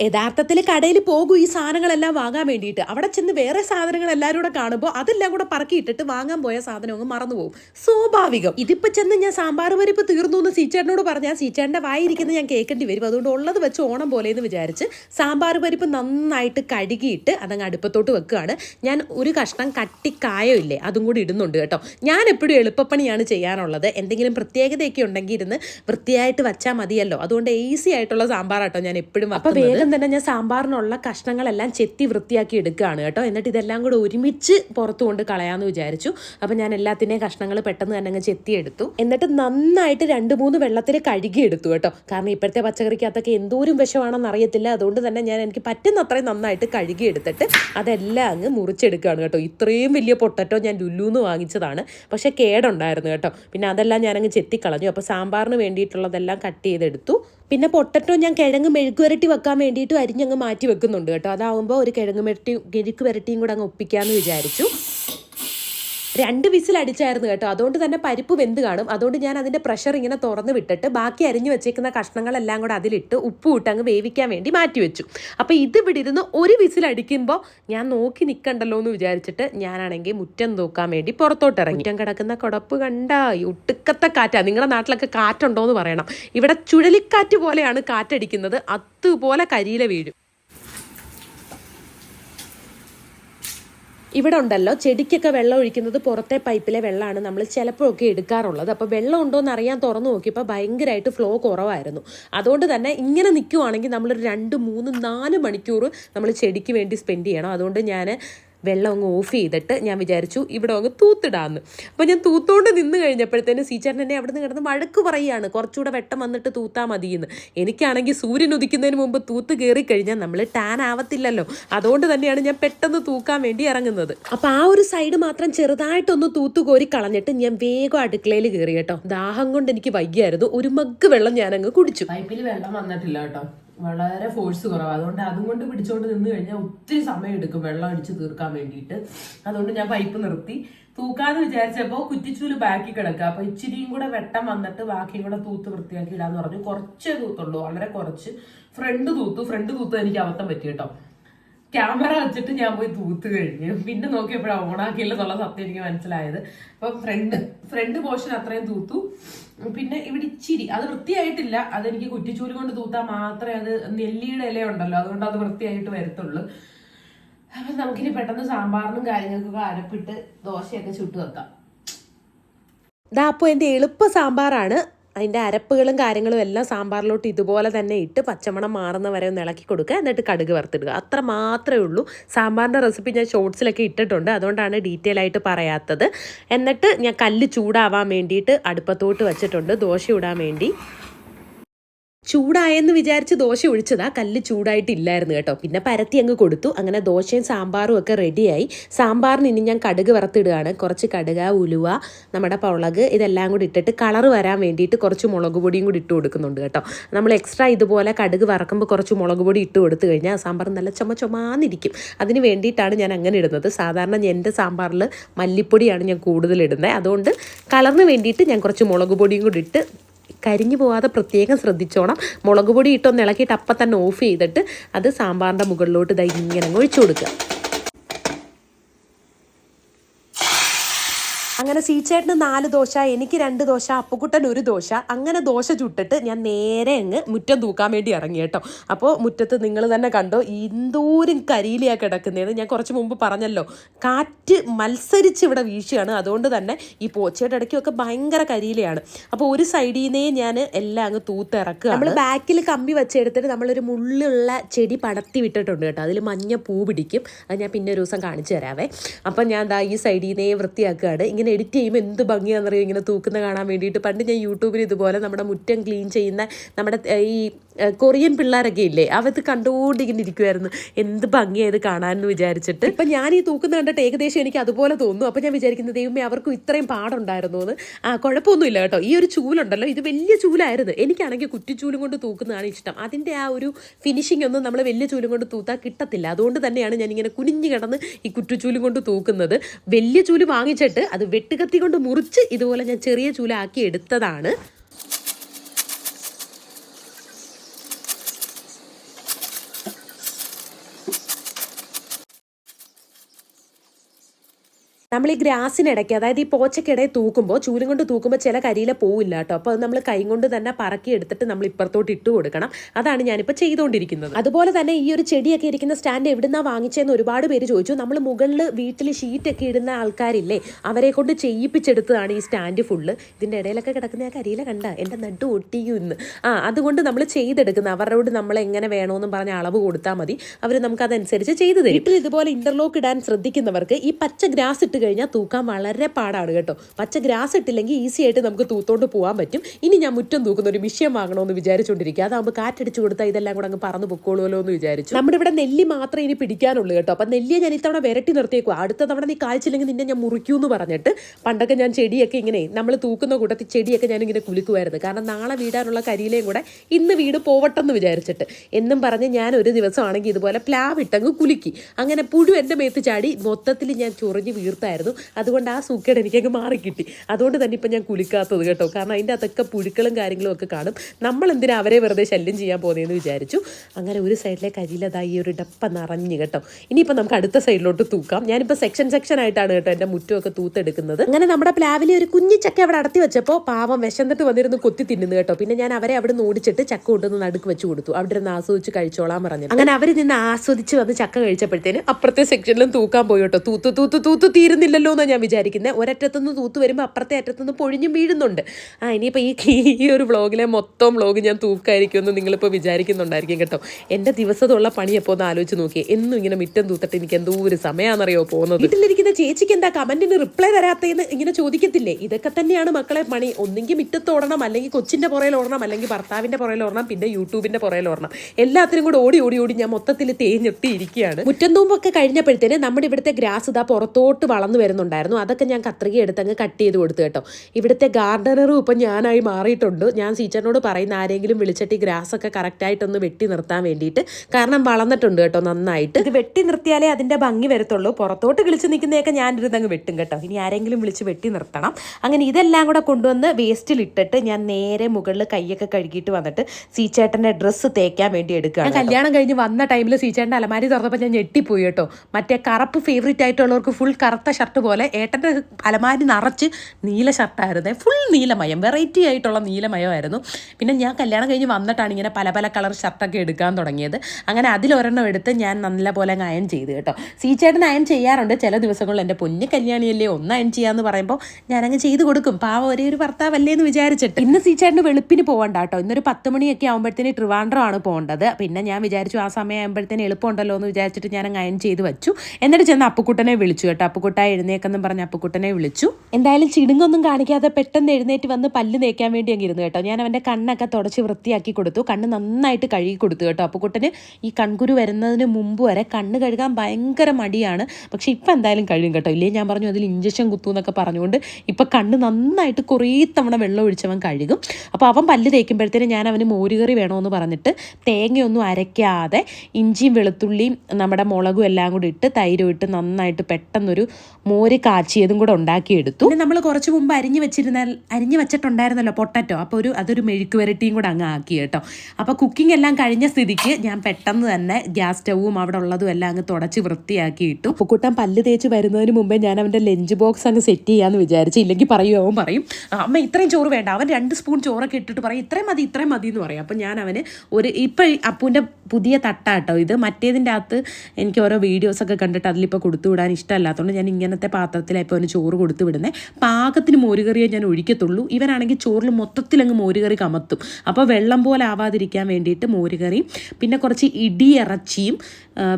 യഥാർത്ഥത്തിൽ കടയിൽ പോകും ഈ സാധനങ്ങളെല്ലാം വാങ്ങാൻ വേണ്ടിയിട്ട്. അവിടെ ചെന്ന് വേറെ സാധനങ്ങൾ എല്ലാവരും കൂടെ കാണുമ്പോൾ അതെല്ലാം കൂടെ പറക്കിയിട്ടിട്ട് വാങ്ങാൻ പോയ സാധനം അങ്ങ് മറന്നുപോകും സ്വാഭാവികം. ഇതിപ്പോൾ ചെന്ന് ഞാൻ സാമ്പാർ പരിപ്പ് തീർന്നു എന്ന് സീച്ചേട്ടനോട് പറഞ്ഞാൽ സീച്ചേട്ടന്റെ വായിരിക്കുന്നത് ഞാൻ കേൾക്കേണ്ടി വരും. അതുകൊണ്ട് ഉള്ളത് വെച്ച് ഓണം പോലെ എന്ന് വിചാരിച്ച് സാമ്പാർ പരിപ്പ് നന്നായിട്ട് കഴുകിയിട്ട് അതങ്ങ് അടുപ്പത്തോട്ട് വെക്കുകയാണ്. ഞാൻ ഒരു കഷ്ണം കട്ടിക്കായോ ഇല്ലേ അതും കൂടി ഇടുന്നുണ്ട് കേട്ടോ. ഞാൻ എപ്പോഴും എളുപ്പപ്പണിയാണ് ചെയ്യാനുള്ളത്. എന്തെങ്കിലും പ്രത്യേകതയൊക്കെ ഉണ്ടെങ്കിൽ ഇരുന്ന് വൃത്തിയായിട്ട് വച്ചാൽ മതിയല്ലോ. അതുകൊണ്ട് ഈസി ആയിട്ടുള്ള സാമ്പാറാട്ടോ ഞാൻ എപ്പോഴും അപ്പോൾ വേഗം തന്നെ ഞാൻ സാമ്പാറിനുള്ള കഷ്ണങ്ങളെല്ലാം ചെത്തി വൃത്തിയാക്കി എടുക്കുകയാണ് കേട്ടോ. എന്നിട്ട് ഇതെല്ലാം കൂടെ ഒരുമിച്ച് പുറത്ത് കൊണ്ട് കളയാമെന്ന് വിചാരിച്ചു. അപ്പം ഞാൻ എല്ലാത്തിന്റെയും കഷ്ണങ്ങൾ പെട്ടെന്ന് തന്നെ അങ്ങ് ചെത്തിയെടുത്തു. എന്നിട്ട് നന്നായിട്ട് രണ്ട് മൂന്ന് വെള്ളത്തിൽ കഴുകിയെടുത്തു കേട്ടോ. കാരണം ഇപ്പോഴത്തെ പച്ചക്കറിക്കകത്തൊക്കെ എന്തോരം വിഷമാണെന്ന് അറിയത്തില്ല. അതുകൊണ്ട് തന്നെ ഞാൻ എനിക്ക് പറ്റുന്ന അത്രയും നന്നായിട്ട് കഴുകിയെടുത്തിട്ട് അതെല്ലാം അങ്ങ് മുറിച്ചെടുക്കുകയാണ് കേട്ടോ. ഇത്രയും വലിയ പൊട്ടറ്റോ ഞാൻ ലുല്ലുന്ന് വാങ്ങിച്ചതാണ്. പക്ഷേ കേടുണ്ടായിരുന്നു കേട്ടോ. പിന്നെ അതെല്ലാം ഞാനങ്ങ് ചെത്തിക്കളഞ്ഞു. അപ്പോൾ സാമ്പാറിന് വേണ്ടിയിട്ടുള്ളതെല്ലാം കട്ട് ചെയ്തെടുത്തു. പിന്നെ പൊട്ടറ്റോ ഞാൻ കിഴങ്ങ് മെഴുക്ക് വരട്ടി വെക്കാൻ വേണ്ടിയിട്ട് അരിഞ്ഞങ്ങ് മാറ്റി വെക്കുന്നുണ്ട് കേട്ടോ. അതാവുമ്പോൾ ഒരു കിഴങ്ങ് മെരട്ടി കിഴക്ക് വരട്ടിയും കൂടെ അങ്ങ് ഒപ്പിക്കാമെന്ന് വിചാരിച്ചു. രണ്ട് വിസിൽ അടിച്ചായിരുന്നു കേട്ടോ. അതുകൊണ്ട് തന്നെ പരിപ്പ് വെന്ത് കാണും. അതുകൊണ്ട് ഞാൻ അതിന്റെ പ്രഷർ ഇങ്ങനെ തുറന്ന് വിട്ടിട്ട് ബാക്കി അരിഞ്ഞു വെച്ചേക്കുന്ന കഷ്ണങ്ങളെല്ലാം കൂടെ അതിലിട്ട് ഉപ്പ് ഇട്ട് അങ്ങ് വേവിക്കാൻ വേണ്ടി മാറ്റി വെച്ചു. അപ്പോൾ ഇത് ഇവിടെ ഇരുന്ന് ഒരു വിസിൽ അടിക്കുമ്പോൾ ഞാൻ നോക്കി നിൽക്കണ്ടല്ലോ എന്ന് വിചാരിച്ചിട്ട് ഞാനാണെങ്കിൽ മുറ്റം തൂക്കാൻ വേണ്ടി പുറത്തോട്ട് ഇറങ്ങി. മുറ്റം കിടക്കുന്ന കുടപ്പ് കണ്ട ഒട്ടുക്കത്തെ കാറ്റാണ് നിങ്ങളുടെ നാട്ടിലൊക്കെ കാറ്റുണ്ടോ എന്ന് പറയണം. ഇവിടെ ചുഴലിക്കാറ്റ് പോലെയാണ് കാറ്റടിക്കുന്നത്. അതുപോലെ കരിയില വീഴും. ഇവിടെ ഉണ്ടല്ലോ ചെടിക്കൊക്കെ വെള്ളം ഒഴിക്കുന്നത് പുറത്തെ പൈപ്പിലെ വെള്ളമാണ് നമ്മൾ ചിലപ്പോഴൊക്കെ എടുക്കാറുള്ളത്. അപ്പോൾ വെള്ളം ഉണ്ടോ എന്ന് അറിയാൻ തുറന്നു നോക്കിയപ്പോൾ ഭയങ്കരമായിട്ട് ഫ്ലോ കുറവായിരുന്നു. അതുകൊണ്ട് തന്നെ ഇങ്ങനെ നിൽക്കുവാണെങ്കിൽ നമ്മളൊരു രണ്ട് മൂന്ന് നാല് മണിക്കൂർ നമ്മൾ ചെടിക്ക് വേണ്ടി സ്പെൻഡ് ചെയ്യണം. അതുകൊണ്ട് ഞാൻ വെള്ളം അങ്ങ് ഓഫ് ചെയ്തിട്ട് ഞാൻ വിചാരിച്ചു ഇവിടെ അങ്ങ് തൂത്തിടാമെന്ന് അപ്പോൾ ഞാൻ തൂത്തോണ്ട് നിന്ന് കഴിഞ്ഞപ്പോഴത്തേന് സീച്ചേട്ടൻ എന്നെ അവിടെ നിന്ന് കിടന്ന് വഴക്ക് പറയുകയാണ്. കുറച്ചുകൂടെ വെട്ടം വന്നിട്ട് തൂത്താൽ മതിയെന്ന്. എനിക്കാണെങ്കിൽ സൂര്യൻ ഉദിക്കുന്നതിന് മുമ്പ് തൂത്ത് കയറി കഴിഞ്ഞാൽ നമ്മൾ ടാൻ ആവത്തില്ലല്ലോ. അതുകൊണ്ട് തന്നെയാണ് ഞാൻ പെട്ടെന്ന് തൂക്കാൻ വേണ്ടി ഇറങ്ങുന്നത്. അപ്പോൾ ആ ഒരു സൈഡ് മാത്രം ചെറുതായിട്ടൊന്ന് തൂത്ത് കോരി കളഞ്ഞിട്ട് ഞാൻ വേഗം അടുക്കളയിൽ കയറി കേട്ടോ. ദാഹം കൊണ്ട് എനിക്ക് വൈകിയായിരുന്നു. ഒരു മഗ് വെള്ളം ഞാൻ അങ്ങ് കുടിച്ചു. പൈപ്പിൽ വെള്ളം വന്നിട്ടില്ല കേട്ടോ. വളരെ ഫോഴ്സ് കുറവ്. അതുകൊണ്ട് അതും കൊണ്ട് പിടിച്ചോണ്ട് നിന്ന് കഴിഞ്ഞാൽ ഒത്തിരി സമയം എടുക്കും വെള്ളം അടിച്ച് തീർക്കാൻ വേണ്ടിയിട്ട്. അതുകൊണ്ട് ഞാൻ പൈപ്പ് നിർത്തി. തൂക്കാന്ന് വിചാരിച്ചപ്പോ കുറ്റിച്ചൂൽ ബാക്കി കിടക്കുക അപ്പൊ ഇച്ചിരിയും കൂടെ വെട്ടം വന്നിട്ട് ബാക്കിയും കൂടെ തൂത്ത് വൃത്തിയാക്കി ഇടാന്ന് പറഞ്ഞു. കുറച്ചേ തൂത്തുള്ളൂ. വളരെ കുറച്ച്. ഫ്രണ്ട് തൂത്തു. ഫ്രണ്ട് തൂത്ത് എനിക്ക് അബദ്ധം പറ്റി കേട്ടോ ക്യാമറ വെച്ചിട്ട് ഞാൻ പോയി തൂത്ത് കഴിഞ്ഞു. പിന്നെ നോക്കിയപ്പോഴാണ് ഓണാക്കിയില്ലെന്നുള്ള സത്യം എനിക്ക് മനസ്സിലായത്. അപ്പൊ ഫ്രണ്ട് ഫ്രണ്ട് പോർഷൻ അത്രയും തൂത്തു. പിന്നെ ഇവിടെ ഇച്ചിരി അത് വൃത്തിയായിട്ടില്ല. അതെനിക്ക് കുറ്റിച്ചൂൽ കൊണ്ട് തൂത്താൽ മാത്രമേ അത് നെല്ലിയുടെ ഇല ഉണ്ടല്ലോ. അതുകൊണ്ട് അത് വൃത്തിയായിട്ട് വരത്തുള്ളൂ. അപ്പം നമുക്കിനി പെട്ടെന്ന് സാമ്പാറിനും കാര്യങ്ങൾക്കൊക്കെ അരപ്പിട്ട് ദോശയൊക്കെ ചുട്ടു വെക്കാം. അപ്പോൾ എന്റെ എളുപ്പ സാമ്പാറാണ്. അതിന്റെ അരപ്പുകളും കാര്യങ്ങളും എല്ലാം സാമ്പാറിലോട്ട് ഇതുപോലെ തന്നെ ഇട്ട് പച്ചമണം മാറുന്ന വരെ ഒന്ന് ഇളക്കി കൊടുക്കുക. എന്നിട്ട് കടുക് വറുത്തിടുക. അത്ര മാത്രമേ ഉള്ളൂ. സാമ്പാറിന്റെ റെസിപ്പി ഞാൻ ഷോർട്സിലൊക്കെ ഇട്ടിട്ടുണ്ട്. അതുകൊണ്ടാണ് ഡീറ്റെയിൽ ആയിട്ട് പറയാത്തത്. എന്നിട്ട് ഞാൻ കല്ല് ചൂടാവാൻ വേണ്ടിയിട്ട് അടുപ്പത്തോട്ട് വെച്ചിട്ടുണ്ട്. ദോശ ഇടാൻ വേണ്ടി. ചൂടായെന്ന് വിചാരിച്ച് ദോശ ഒഴിച്ചതാ. കല്ല് ചൂടായിട്ടില്ലായിരുന്നു കേട്ടോ. പിന്നെ പരത്തി അങ്ങ് കൊടുത്തു. അങ്ങനെ ദോശയും സാമ്പാറും ഒക്കെ റെഡിയായി. സാമ്പാറിന് ഇനി ഞാൻ കടുക് വറുത്തിടുകയാണ്. കുറച്ച് കടുക ഉലുവ നമ്മുടെ പുളക് ഇതെല്ലാം കൂടി ഇട്ടിട്ട് കളർ വരാൻ വേണ്ടിയിട്ട് കുറച്ച് മുളക് പൊടിയും കൂടി ഇട്ട് കൊടുക്കുന്നുണ്ട് കേട്ടോ. നമ്മൾ എക്സ്ട്രാ ഇതുപോലെ കടുക് വറക്കുമ്പോൾ കുറച്ച് മുളക് പൊടി ഇട്ട് കൊടുത്തു കഴിഞ്ഞാൽ സാമ്പാർ നല്ല ചുമ ചുമാന്നിരിക്കും. അതിന് വേണ്ടിയിട്ടാണ് ഞാൻ അങ്ങനെ ഇടുന്നത്. സാധാരണ എന്റെ സാമ്പാറിൽ മല്ലിപ്പൊടിയാണ് ഞാൻ കൂടുതൽ ഇടുന്നത്. അതുകൊണ്ട് കളറിന് വേണ്ടിയിട്ട് ഞാൻ കുറച്ച് മുളക് പൊടിയും കൂടി ഇട്ട് കരിഞ്ഞു പോവാതെ പ്രത്യേകം ശ്രദ്ധിച്ചോണം. മുളക് പൊടി ഇട്ടൊന്ന് ഇളക്കിയിട്ട് അപ്പം തന്നെ ഓഫ് ചെയ്തിട്ട് അത് സാമ്പാറിന്റെ മുകളിലോട്ട് ഇതായി ഇങ്ങനെ ഒഴിച്ചു കൊടുക്കുക. അങ്ങനെ സീച്ചേട്ടന് നാല് ദോശ എനിക്ക് രണ്ട് ദോശ അപ്പുക്കുട്ടൻ ഒരു ദോശ അങ്ങനെ ദോശ ചുട്ടിട്ട് ഞാൻ നേരെ അങ്ങ് മുറ്റം തൂക്കാൻ വേണ്ടി ഇറങ്ങി കേട്ടോ. അപ്പോൾ മുറ്റത്ത് നിങ്ങൾ തന്നെ കണ്ടോ എന്തോരം കരിയിലയാണ് കിടക്കുന്നത്. ഞാൻ കുറച്ച് മുമ്പ് പറഞ്ഞല്ലോ കാറ്റ് മത്സരിച്ച് ഇവിടെ വീശുകയാണ്. അതുകൊണ്ട് തന്നെ ഈ പോച്ചയുടെ ഇടയ്ക്കൊക്കെ ഭയങ്കര കരിയിലയാണ്. അപ്പോൾ ഒരു സൈഡിൽ നിന്നേ ഞാൻ എല്ലാം അങ്ങ് തൂത്തിറക്കുക നമ്മൾ ബാക്കിൽ കമ്പി വെച്ചെടുത്തിട്ട് നമ്മളൊരു മുള്ളുള്ള ചെടി പടർത്തി വിട്ടിട്ടുണ്ട് കേട്ടോ. അതിൽ മഞ്ഞ പൂ പിടിക്കും. അത് ഞാൻ പിന്നെ ഒരു ദിവസം കാണിച്ചു തരാവേ. അപ്പം ഞാൻ ദാ ഈ സൈഡിൽ നിന്നേ വൃത്തിയാക്കുകയാണ്. ഇങ്ങനെ എഡിറ്റ് ചെയ്യുമ്പോൾ എന്ത് ഭംഗിയാണെന്നറിയോ? ഇങ്ങനെ തൂക്കുന്ന കാണാൻ വേണ്ടിയിട്ട്. പണ്ട് ഞാൻ യൂട്യൂബിൽ ഇതുപോലെ നമ്മുടെ മുറ്റം ക്ലീൻ ചെയ്യുന്ന നമ്മുടെ ഈ കൊറിയൻ പിള്ളേരൊക്കെ ഇല്ലേ? അവത് കണ്ടുകൊണ്ട് ഇങ്ങനെ ഇരിക്കുമായിരുന്നു എന്ത് ഭംഗിയായത് കാണാമെന്ന് വിചാരിച്ചിട്ട്. ഇപ്പം ഞാൻ ഈ തൂക്കുന്ന കണ്ടിട്ട് ഏകദേശം എനിക്ക് അതുപോലെ തോന്നുന്നു. അപ്പം ഞാൻ വിചാരിക്കുന്നത് ദൈവമേ അവർക്കും ഇത്രയും പാടുണ്ടായിരുന്നു എന്ന്. ആ കുഴപ്പമൊന്നുമില്ല കേട്ടോ. ഈ ഒരു ചൂലുണ്ടല്ലോ. ഇത് വലിയ ചൂലായിരുന്നു. എനിക്കാണെങ്കിൽ കുറ്റിച്ചൂലും കൊണ്ട് തൂക്കുന്നതാണ് ഇഷ്ടം. അതിന്റെ ആ ഒരു ഫിനിഷിംഗ് ഒന്നും നമ്മൾ വലിയ ചൂലും കൊണ്ട് തൂത്താൽ കിട്ടത്തില്ല. അതുകൊണ്ട് തന്നെയാണ് ഞാൻ ഇങ്ങനെ കുനിഞ്ഞു കിടന്ന് ഈ കുറ്റിച്ചൂലും കൊണ്ട് തൂക്കുന്നത്. വലിയ ചൂൽ വാങ്ങിച്ചിട്ട് അത് വെട്ടുകത്തി കൊണ്ട് മുറിച്ച് ഇതുപോലെ ഞാൻ ചെറിയ ചൂലാക്കി എടുത്തതാണ്. നമ്മൾ ഈ ഗ്രാസിനിടയ്ക്ക് അതായത് ഈ പോച്ചക്കിടയിൽ തൂക്കുമ്പോൾ ചൂലും കൊണ്ട് തൂക്കുമ്പോൾ ചില കരിയില പോവില്ല കേട്ടോ. അപ്പോൾ അത് നമ്മൾ കൈ കൊണ്ട് തന്നെ പറക്കി എടുത്തിട്ട് നമ്മൾ ഇപ്പുറത്തോട്ട് ഇട്ട് കൊടുക്കണം. അതാണ് ഞാനിപ്പോൾ ചെയ്തുകൊണ്ടിരിക്കുന്നത്. അതുപോലെ തന്നെ ഈ ഒരു ചെടിയൊക്കെ ഇരിക്കുന്ന സ്റ്റാൻഡ് എവിടുന്നാണ് വാങ്ങിച്ചതെന്ന് ഒരുപാട് പേര് ചോദിച്ചു. നമ്മൾ മുകളിൽ വീട്ടിൽ ഷീറ്റൊക്കെ ഇടുന്ന ആൾക്കാരില്ലേ അവരെ കൊണ്ട് ചെയ്യിപ്പിച്ചെടുത്തതാണ് ഈ സ്റ്റാൻഡ് ഫുള്ള്. ഇതിന്റെ ഇടയിലൊക്കെ കിടക്കുന്ന ആ കരിയില കണ്ട എന്റെ നട്ടു ഒട്ടിയും ഇന്ന് ആ അതുകൊണ്ട് നമ്മൾ ചെയ്തെടുക്കുന്ന. അവരോട് നമ്മൾ എങ്ങനെ വേണമെന്നും പറഞ്ഞ അളവ് കൊടുത്താൽ മതി. അവർ നമുക്ക് അതനുസരിച്ച് ചെയ്തു തരും. ഇതുപോലെ ഇന്റർലോക്ക് ഇടാൻ ശ്രദ്ധിക്കുന്നവർക്ക് ഈ പച്ച ഗ്രാസ് ഇട്ട് കഴിഞ്ഞാൽ തൂക്കാൻ വളരെ പാടാണ് കേട്ടോ. പച്ച ഗ്രാസ് ഇട്ടില്ലെങ്കിൽ ഈസി ആയിട്ട് നമുക്ക് തൂത്തോണ്ട് പോകാൻ പറ്റും. ഇനി ഞാൻ മുറ്റം തൂക്കുന്ന ഒരു മിഷ്യം വാങ്ങണമെന്ന് വിചാരിച്ചുകൊണ്ടിരിക്കുക അതാകുമ്പോൾ കാറ്റടിച്ചു കൊടുത്താൽ ഇതെല്ലാം കൂടെ അങ്ങ് പറന്ന് പൊക്കോളുമല്ലോ എന്ന് വിചാരിച്ചു. നമ്മുടെ ഇവിടെ നെല്ലി മാത്രമേ ഇനി പിടിക്കാനുള്ളൂ കേട്ടോ. അപ്പം നെല്ലിയെ ഞാൻ ഇത്തവണ വിരട്ടി നിർത്തിയേക്കും. അടുത്ത തവണ നീ കാഴ്ചില്ലെങ്കിൽ നിന്നെ ഞാൻ മുറിക്കൂ എന്ന് പറഞ്ഞിട്ട് പണ്ടൊക്കെ ഞാൻ ചെടിയൊക്കെ ഇങ്ങനെ നമ്മൾ തൂക്കുന്ന കൂട്ടത്തിൽ ചെടിയൊക്കെ ഞാൻ ഇങ്ങനെ കുലുക്കുമായിരുന്നു കാരണം നാളെ വീടാനുള്ള കരിയിലേയും കൂടെ ഇന്ന് വീട് പോവട്ടെന്ന് വിചാരിച്ചിട്ട്. എന്നും പറഞ്ഞ് ഞാൻ ഒരു ദിവസമാണെങ്കിൽ ഇതുപോലെ പ്ലാവിട്ടങ്ങ് കുലുക്കി. അങ്ങനെ പുഴു എന്റെ മേത്ത് ചാടി മൊത്തത്തിൽ ഞാൻ ചൊറിഞ്ഞ് വീർത്തായിരുന്നു. അതുകൊണ്ട് ആ സൂക്കേട് എനിക്കങ്ങ് മാറി കിട്ടി അതുകൊണ്ട് തന്നെ ഇപ്പം ഞാൻ കുലിക്കാത്തത് കേട്ടോ. കാരണം അതിന്റെ അതൊക്കെ പുഴുക്കളും കാര്യങ്ങളും ഒക്കെ കാണും. നമ്മൾ എന്തിനാ അവരെ വെറുതെ ശല്യം ചെയ്യാൻ പോകുന്നതെന്ന് വിചാരിച്ചു. അങ്ങനെ ഒരു സൈഡിലെ കരിയിലതായി ഒരു ഡപ്പ നിറഞ്ഞു കേട്ടോ. ഇനിയിപ്പോൾ നമുക്ക് അടുത്ത സൈഡിലോട്ട് തൂക്കാം. ഞാനിപ്പോൾ സെക്ഷൻ സെക്ഷൻ ആയിട്ടാണ് കേട്ടോ എന്റെ മുറ്റമൊക്കെ തൂത്തെടുക്കുന്നത്. അങ്ങനെ നമ്മുടെ പ്ലാവിലെ ഒരു കുഞ്ഞു ചക്ക അവിടെ അടത്തി വെച്ചപ്പോൾ പാവം വിശന്നിട്ട് വന്നിരുന്നു കൊത്തി തിന്നുന്നു കേട്ടോ. പിന്നെ ഞാൻ അവരെ അവിടെ നിന്ന് ഓടിച്ചിട്ട് ചക്ക കൊണ്ടുവന്ന് നടുക്ക് വെച്ച് കൊടുത്തു. അവിടെ നിന്ന് ആസ്വദിച്ച് കഴിച്ചോളാൻ പറഞ്ഞു അങ്ങനെ അവർ നിന്ന് ആസ്വദിച്ച് വന്ന് ചക്ക കഴിച്ചപ്പോഴത്തേന് അപ്പുറത്തെ സെക്ഷനിലും തൂക്കാൻ പോയി കേട്ടോ. തൂത്ത് തൂത്ത് തൂത്ത് തീരുന്നില്ലല്ലോ എന്നാണ് ഞാൻ വിചാരിക്കുന്നത് ഒരറ്റത്തുനിന്ന് തൂത്ത് വരുമ്പോൾ അപ്പുറത്തെ അറ്റത്തുനിന്ന് പൊഴിഞ്ഞും വീഴുന്നുണ്ട്. ആ ഇനിയിപ്പോൾ ഈ ഈ ഒരു വ്ളോഗിലെ മൊത്തം വ്ളോഗ് ഞാൻ തൂക്കായിരിക്കും എന്ന് നിങ്ങളിപ്പോൾ വിചാരിക്കുന്നുണ്ടായിരിക്കും കേട്ടോ. എന്റെ ദിവസത്തുള്ള പണി എപ്പോൾ ഒന്ന് ആലോചിച്ച് നോക്കിയേ. എന്നും ഇങ്ങനെ മിറ്റം തൂത്തിട്ട് എനിക്ക് എന്തോ ഒരു സമയമാണെന്നറിയോ പോകുന്നത്? വീട്ടിലിരിക്കുന്ന ചേച്ചിക്ക് എന്താ കമന്റിന് റിപ്ലൈ വരാത്തതെന്ന് ഇങ്ങനെ ചോദിക്കത്തില്ലേ? ഇതൊക്കെ തന്നെയാണ് മക്കളെ പണി. ഒന്നെങ്കിൽ മിറ്റത്ത് ഓടണം അല്ലെങ്കിൽ കൊച്ചിന്റെ പുറയിൽ ഓടണം അല്ലെങ്കിൽ ഭർത്താവിന്റെ പുറയിൽ ഓടണം പിന്നെ യൂട്യൂബിന്റെ പുറയിൽ ഓടണം. എല്ലാത്തിനും കൂടെ ഓടി ഓടി ഓടി ഞാൻ മൊത്തത്തിൽ തേഞ്ഞൊട്ടി മുറ്റം തൂമ്പൊക്കെ കഴിഞ്ഞപ്പോഴത്തേന് നമ്മുടെ ഇവിടുത്തെ ഗ്രാസ് ഇതാ പുറത്തോട്ട് വളർന്നു വരുന്നുണ്ടായിരുന്നു. അതൊക്കെ ഞാൻ കത്രിക എടുത്ത് അങ്ങ് കട്ട് ചെയ്ത് കൊടുത്തു കേട്ടോ. ഇവിടുത്തെ ഗാർഡനറും ഇപ്പം ഞാനായി മാറിയിട്ടുണ്ട്. ഞാൻ സീച്ചറിനോട് പറയുന്ന ആരെങ്കിലും വിളിച്ചിട്ട് ഈ ഗ്രാസ് ഒക്കെ കറക്റ്റായിട്ടൊന്ന് വെട്ടി നിർത്താൻ വേണ്ടിയിട്ട്. കാരണം വളർന്നിട്ടുണ്ട് കേട്ടോ നന്നായിട്ട്. ഇത് വെട്ടി നിർത്തിയാലേ അതിന്റെ ഭംഗി വരത്തുള്ളൂ. പുറത്തോട്ട് കിളിച്ച് നിൽക്കുന്നതൊക്കെ ഞാനിരുന്ന് അങ്ങ് വെട്ടും കേട്ടോ. ഇനി ആരെങ്കിലും വിളിച്ച് വെട്ടി നിർത്തണം. അങ്ങനെ ഇതെല്ലാം കൂടെ കൊണ്ടുവന്ന് വേസ്റ്റിൽ ഇട്ടിട്ട് ഞാൻ നേരെ മുകളിൽ കൈയൊക്കെ കഴുകിയിട്ട് വന്നിട്ട് സീച്ചേട്ടന്റെ ഡ്രസ്സ് തേക്കാൻ വേണ്ടി എടുക്കുകയാണ് കല്യാണം കഴിഞ്ഞ് വന്ന ടൈമിൽ സീച്ചേട്ടന്റെ അലമാരി തുറന്നപ്പോൾ ഞാൻ ഞെട്ടിപ്പോയി കേട്ടോ. മറ്റേ കറുപ്പ് ഫേവറേറ്റ് ആയിട്ടുള്ളവർക്ക് ഫുൾ കറുത്ത ഷർട്ട് പോലെ ഏട്ടന്റെ അലമാരി നിറച്ച് നീല ഷർട്ടായിരുന്നു. ഫുൾ നീലമയം വെറൈറ്റി ആയിട്ടുള്ള നീലമയമായിരുന്നു. പിന്നെ ഞാൻ കല്യാണം കഴിഞ്ഞ് വന്നിട്ടാണ് ഇങ്ങനെ പല പല കളർ ഷർട്ടൊക്കെ എടുക്കാൻ തുടങ്ങിയത്. അങ്ങനെ അതിലൊരെണ്ണം എടുത്ത് ഞാൻ നല്ല പോലെ അയൺ ചെയ്ത് കേട്ടോ. സീച്ചേട്ടൻ അയൺ ചെയ്യാറുണ്ട്. ചില ദിവസങ്ങളിൽ എന്റെ പൊന്ന് കല്യാണിയല്ലേ ഒന്ന് അയൺ ചെയ്യാന്ന് പറയുമ്പോൾ ഞാനങ്ങ് ചെയ്ത് കൊടുക്കും. പാവം ഒരേ ഒരു ഭർത്താവല്ലേ എന്ന് വിചാരിച്ചിട്ട്. ഇന്ന് സീച്ചേട്ടന് വെളുപ്പിന് പോകണ്ട കേട്ടോ. ഇന്നൊരു പത്ത് മണിയൊക്കെ ആകുമ്പോഴത്തേന് ട്രിവാൻഡ്രം ആണ് പോകേണ്ടത്. പിന്നെ ഞാൻ വിചാരിച്ചു ആ സമയം ആകുമ്പോഴത്തേന് എളുപ്പമുണ്ടല്ലോ എന്ന് വിചാരിച്ചിട്ട് ഞാൻ അങ്ങ് അയൺ ചെയ്ത് വെച്ചു. എന്നിട്ട് ചെന്ന് അപ്പുക്കുട്ടനെ വിളിച്ചു കേട്ടോ. അപ്പുക്കുട്ട എഴുന്നേക്കെന്നും പറഞ്ഞ അപ്പുക്കുട്ടനെ വിളിച്ചു. എന്തായാലും ചിടുങ്ങൊന്നും കാണിക്കാതെ പെട്ടെന്ന് എഴുന്നേറ്റ് വന്ന് പല്ല് തേക്കാൻ വേണ്ടി അങ്ങ് ഇരുന്നു കേട്ടോ. ഞാൻ അവന്റെ കണ്ണൊക്കെ തുടച്ച് വൃത്തിയാക്കി കൊടുത്തു. കണ്ണ് നന്നായിട്ട് കഴുകി കൊടുത്തു കേട്ടോ. അപ്പുക്കുട്ടന് ഈ കൺകുരു വരുന്നതിന് മുമ്പ് വരെ കണ്ണ് കഴുകാൻ ഭയങ്കര മടിയാണ്. പക്ഷെ ഇപ്പം എന്തായാലും കഴിയും കേട്ടോ. ഇല്ലേ ഞാൻ പറഞ്ഞു അതിൽ ഇഞ്ചക്ഷൻ കുത്തു എന്നൊക്കെ പറഞ്ഞുകൊണ്ട് ഇപ്പം കണ്ണ് നന്നായിട്ട് കുറേ തവണ വെള്ളം ഒഴിച്ചവൻ കഴുകും. അപ്പോൾ അവൻ പല്ല് തേക്കുമ്പോഴത്തേനും ഞാൻ അവന് മോരുകറി വേണമെന്ന് പറഞ്ഞിട്ട് തേങ്ങയൊന്നും അരയ്ക്കാതെ ഇഞ്ചിയും വെളുത്തുള്ളിയും നമ്മുടെ മുളകും എല്ലാം കൂടി ഇട്ട് തൈരും ഇട്ട് നന്നായിട്ട് പെട്ടെന്നൊരു മോര് കാച്ചിയതും കൂടെ ഉണ്ടാക്കിയെടുത്തു. പിന്നെ നമ്മൾ കുറച്ച് മുമ്പ് അരിഞ്ഞു വെച്ചിരുന്ന അരിഞ്ഞു വെച്ചിട്ടുണ്ടായിരുന്നല്ലോ പൊട്ടറ്റോ. അപ്പോൾ ഒരു അതൊരു മെഴുക്ക് വരട്ടിയും കൂടെ അങ്ങ് ആക്കി കേട്ടോ. അപ്പോൾ കുക്കിംഗ് എല്ലാം കഴിഞ്ഞ സ്ഥിതിക്ക് ഞാൻ പെട്ടെന്ന് തന്നെ ഗ്യാസ് സ്റ്റൗവും അവിടെ ഉള്ളതും എല്ലാം അങ്ങ് തുടച്ച് വൃത്തിയാക്കി ഇട്ടു. ഉപ്പുക്കുട്ടൻ പല്ല് തേച്ച് വരുന്നതിന് മുമ്പേ ഞാൻ അവന്റെ ലഞ്ച് ബോക്സ് അങ്ങ് സെറ്റ് ചെയ്യാമെന്ന് വിചാരിച്ചു ഇല്ലെങ്കിൽ പറയും അവൻ പറയും അമ്മ ഇത്രയും ചോറ് വേണ്ട അവൻ രണ്ട് സ്പൂൺ ചോറൊക്കെ ഇട്ടിട്ട് പറയും ഇത്രയും മതി ഇത്രയും മതി എന്ന് പറയും. അപ്പോൾ ഞാൻ അവന് ഒരു ഇപ്പം അപ്പൂന്റെ പുതിയ തട്ടാട്ടോ ഇത്. മറ്റേതിന്റെ അകത്ത് എനിക്ക് ഓരോ വീഡിയോസൊക്കെ കണ്ടിട്ട് അതിലിപ്പോൾ കൊടുത്തു വിടാൻ ഇഷ്ടമല്ലാത്തതുകൊണ്ട് ഞാൻ ഇങ്ങനത്തെ പാത്രത്തിലാണ് ഇപ്പോൾ അവന് ചോറ് കൊടുത്ത് വിടുന്നത് പാകത്തിന് മോരുകറിയെ ഞാൻ ഒഴിക്കത്തുള്ളൂ. ഇവനാണെങ്കിൽ ചോറിൽ മൊത്തത്തിൽ മൊത്തത്തിലങ്ങ് മോരുകറി കമത്തും. അപ്പോൾ വെള്ളം പോലെ ആവാതിരിക്കാൻ വേണ്ടിയിട്ട് മോരുകറിയും പിന്നെ കുറച്ച് ഇടി ഇറച്ചിയും